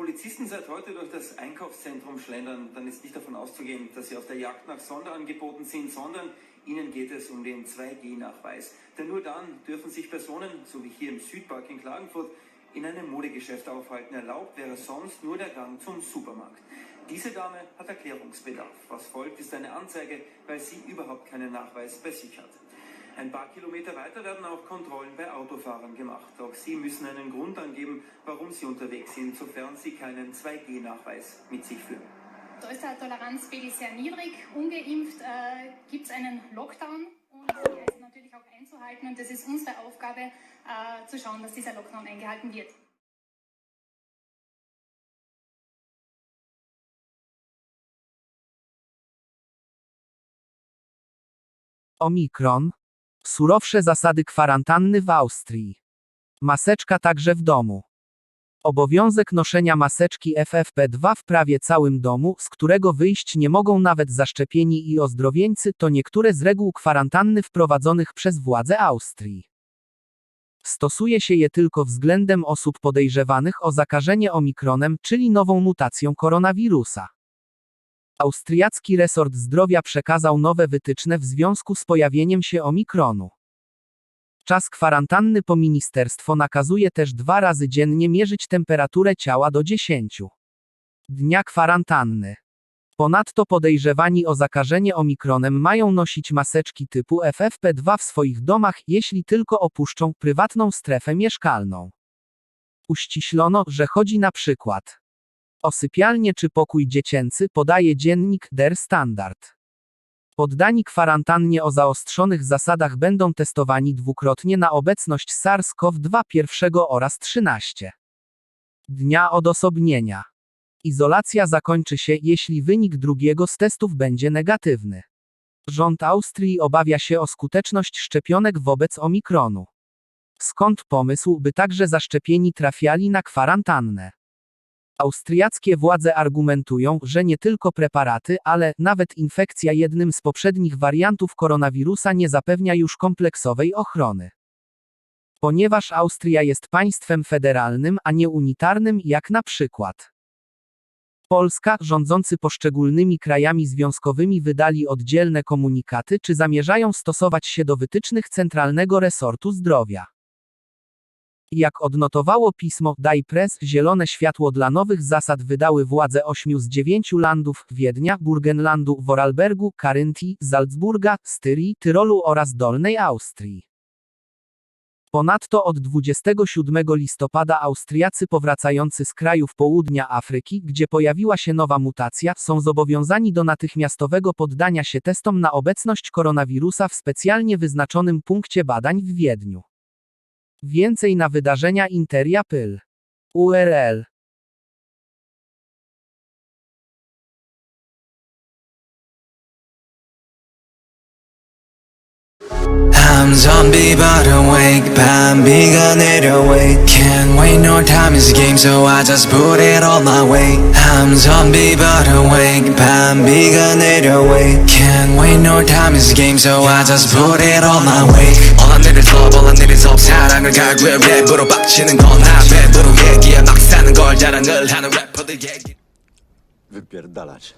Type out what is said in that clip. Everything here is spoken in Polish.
Polizisten seit heute durch das Einkaufszentrum schlendern, dann ist nicht davon auszugehen, dass sie auf der Jagd nach Sonderangeboten sind, sondern ihnen geht es um den 2G-Nachweis. Denn nur dann dürfen sich Personen, so wie hier im Südpark in Klagenfurt, in einem Modegeschäft aufhalten. Erlaubt wäre sonst nur der Gang zum Supermarkt. Diese Dame hat Erklärungsbedarf. Was folgt, ist eine Anzeige, weil sie überhaupt keinen Nachweis bei sich hat. Ein paar Kilometer weiter werden auch Kontrollen bei Autofahrern gemacht. Auch sie müssen einen Grund angeben, warum sie unterwegs sind, sofern sie keinen 2G-Nachweis mit sich führen. Da ist der Toleranzpegel sehr niedrig. Ungeimpft äh, gibt es einen Lockdown und der ist natürlich auch einzuhalten. Und das ist unsere Aufgabe, äh, zu schauen, dass dieser Lockdown eingehalten wird. Omikron. Surowsze zasady kwarantanny w Austrii. Maseczka także w domu. Obowiązek noszenia maseczki FFP2 w prawie całym domu, z którego wyjść nie mogą nawet zaszczepieni i ozdrowieńcy, to niektóre z reguł kwarantanny wprowadzonych przez władze Austrii. Stosuje się je tylko względem osób podejrzewanych o zakażenie omikronem, czyli nową mutacją koronawirusa. Austriacki resort zdrowia przekazał nowe wytyczne w związku z pojawieniem się omikronu. Czas kwarantanny po ministerstwo nakazuje też dwa razy dziennie mierzyć temperaturę ciała do 10 dnia kwarantanny. Ponadto podejrzewani o zakażenie omikronem mają nosić maseczki typu FFP2 w swoich domach, jeśli tylko opuszczą prywatną strefę mieszkalną. Uściślono, że chodzi na przykład o sypialnię czy pokój dziecięcy, podaje dziennik Der Standard. Poddani kwarantannie o zaostrzonych zasadach będą testowani dwukrotnie na obecność SARS-CoV-2 pierwszego oraz 13 dnia odosobnienia. Izolacja zakończy się, jeśli wynik drugiego z testów będzie negatywny. Rząd Austrii obawia się o skuteczność szczepionek wobec omikronu. Skąd pomysł, by także zaszczepieni trafiali na kwarantannę? Austriackie władze argumentują, że nie tylko preparaty, ale nawet infekcja jednym z poprzednich wariantów koronawirusa nie zapewnia już kompleksowej ochrony. Ponieważ Austria jest państwem federalnym, a nie unitarnym, jak na przykład Polska, rządzący poszczególnymi krajami związkowymi wydali oddzielne komunikaty, czy zamierzają stosować się do wytycznych Centralnego Resortu Zdrowia. Jak odnotowało pismo Die Press, zielone światło dla nowych zasad wydały władze ośmiu z dziewięciu landów Wiednia, Burgenlandu, Vorarlbergu, Karyntii, Salzburga, Styrii, Tyrolu oraz Dolnej Austrii. Ponadto od 27 listopada Austriacy powracający z krajów południa Afryki, gdzie pojawiła się nowa mutacja, są zobowiązani do natychmiastowego poddania się testom na obecność koronawirusa w specjalnie wyznaczonym punkcie badań w Wiedniu. Więcej na wydarzenia Interia Pyl. URL I'm zombie but awake 밤비가 내려와 Can't wait no time is a game so I just put it all my way I'm zombie but awake 밤비가 내려와 Can't wait no time is a game so I just put it all my way all 내릴 섭 all 내릴 섭 사랑을 갈구해 랩으로 빡치는 건나 랩으로 얘기해 막 사는 걸 자랑을 하는 래퍼들 얘기 Wypierdalać.